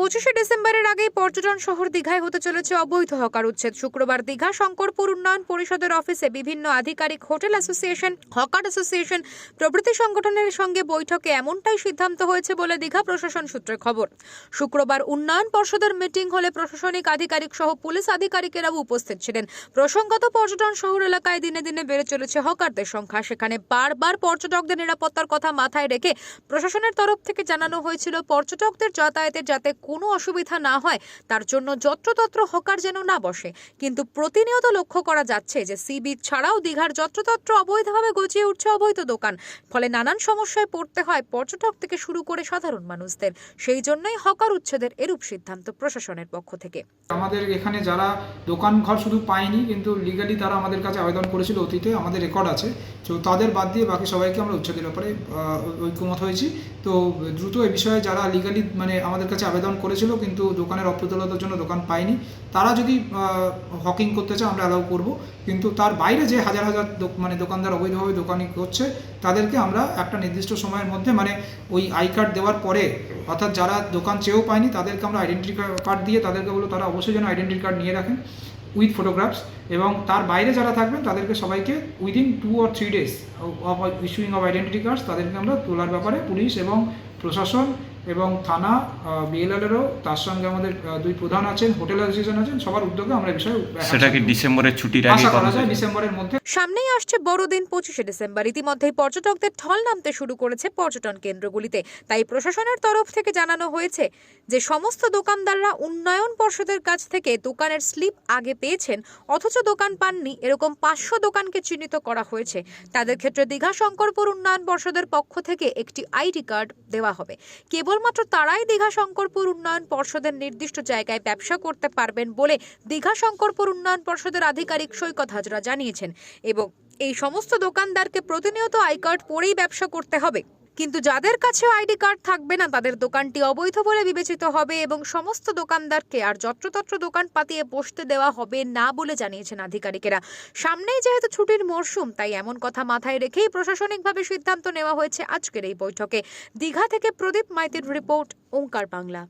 পঁচিশে ডিসেম্বরের আগে পর্যটন শহর দীঘায় হতে চলেছে অবৈধ হকার উচ্ছেদ। শুক্রবার দীঘা শঙ্করপুর উন্নয়ন পরিষদের অফিসে বিভিন্ন আধিকারিক, হোটেল অ্যাসোসিয়েশন, হকার অ্যাসোসিয়েশন, প্রভৃতি সংগঠনের সঙ্গে বৈঠকে এমনটাই সিদ্ধান্ত হয়েছে বলে দীঘা প্রশাসন সূত্রে খবর। শুক্রবার উন্নয়ন পর্ষদের মিটিং হলে প্রশাসনিক আধিকারিক সহ পুলিশ আধিকারিকেরাও উপস্থিত ছিলেন। প্রসঙ্গত, পর্যটন শহর এলাকায় দিনে দিনে বেড়ে চলেছে হকারদের সংখ্যা। সেখানে বারবার পর্যটকদের নিরাপত্তার কথা মাথায় রেখে প্রশাসনের তরফ থেকে জানানো হয়েছিল, পর্যটকদের যাতায়াতের যাতে কোনো অসুবিধা না হয়, তার জন্য যত্রতত্র হকার যেন না বসে। কিন্তু প্রতিনিয়ত লক্ষ্য করা যাচ্ছে যে সি বিচ ছাড়াও দীঘার যত্রতত্র অবৈধভাবে গজিয়ে উঠছে অবৈধ দোকান। ফলে নানান সমস্যায় পড়তে হয় পর্যটক থেকে শুরু করে সাধারণ মানুষদের। সেই জন্যই হকার উচ্ছেদের এরূপ সিদ্ধান্ত প্রশাসনের পক্ষ থেকে। আমাদের এখানে যারা দোকান ঘর শুধু পায়নি, কিন্তু লিগালি তারা আমাদের কাছে আবেদন করেছিল অতীতে, আমাদের রেকর্ড আছে। তো তাদের বাদ দিয়ে বাকি সবাইকে আমরা উচ্ছেদের ব্যাপারে ঐক্যমত হয়েছি। তো দ্রুত এই বিষয়ে যারা লিগালি মানে আমাদের কাছে আবেদন করেছিল, কিন্তু দোকানের অপ্রতুলতার জন্য দোকান পায়নি। তারা যদি হকিং করতে চায়, আমরা অ্যালাউ করব। কিন্তু তার বাইরে যে হাজার হাজার মানে দোকানদার অবৈধভাবে দোকানি করছে, তাদেরকে আমরা একটা নির্দিষ্ট সময়ের মধ্যে মানে ওই আই কার্ড দেওয়ার পরে, অর্থাৎ যারা দোকান চেয়েও পায়নি, তাদেরকে আমরা আইডেন্টি কার্ড দিয়ে, তাদেরকে বলব, তারা অবশ্যই যেন আইডেন্টি কার্ড নিয়ে রাখেন উইথ ফটোগ্রাফস এবং তার বাইরে যারা থাকবেন তাদেরকে সবাইকে within two or three days of issuing of identity cards তাদেরকে আমরা তোলার ব্যাপারে পুলিশ এবং প্রশাসন এবং থানা বিএলএলেরও তার সঙ্গে আমাদের দুই প্রধান আছেন হোটেল অ্যাসোসিয়েশন আছেন সবার উদ্যোগে আমরা বিষয়ে সেটা কি ডিসেম্বরের ছুটির আগে করা যায় ডিসেম্বরের মধ্যে। সামনেই আসছে বড়দিন পঁচিশে ডিসেম্বর। ইতিমধ্যেই পর্যটকদের ঢল নামতে শুরু করেছে পর্যটন কেন্দ্রগুলিতে। তাই প্রশাসনের তরফ থেকে জানানো হয়েছে যে সমস্ত দোকানদাররা উন্নয়ন পর্ষদের কাছ থেকে দোকানের স্লিপ আগে পেয়েছেন অথচ দোকান পাননি, এরকম পাঁচশো দোকানকে চিহ্নিত করা হয়েছে। তাদের ক্ষেত্রে দীঘা শঙ্করপুর উন্নয়ন পর্ষদের পক্ষ থেকে একটি আইডি কার্ড দেওয়া হবে। কেবলমাত্র তারাই দীঘা শঙ্করপুর উন্নয়ন পর্ষদের নির্দিষ্ট জায়গায় ব্যবসা করতে পারবেন বলে দীঘা শঙ্করপুর উন্নয়ন পর্ষদের আধিকারিক সৈকত হাজরা জানিয়েছেন। এবং এই সমস্ত দোকানদারকে প্রতিনিয়ত আই কার্ড পরেই ব্যবসা করতে হবে। কিন্তু যাদের কাছে আইডি কার্ড থাকবে না, তাদের দোকানটি অবৈধ বলে বিবেচিত হবে এবং সমস্ত দোকানদারকে আর যত্রতত্র দোকান পাতিয়ে বসতে দেওয়া হবে না বলে জানিয়েছেন আধিকারিকেরা। সামনেই যেহেতু ছুটির মরশুম, তাই এমন কথা মাথায় রেখেই প্রশাসনিকভাবে সিদ্ধান্ত নেওয়া হয়েছে আজকের এই বৈঠকে। দীঘা থেকে প্রদীপ মাইতির রিপোর্ট, ওঙ্কার বাংলা।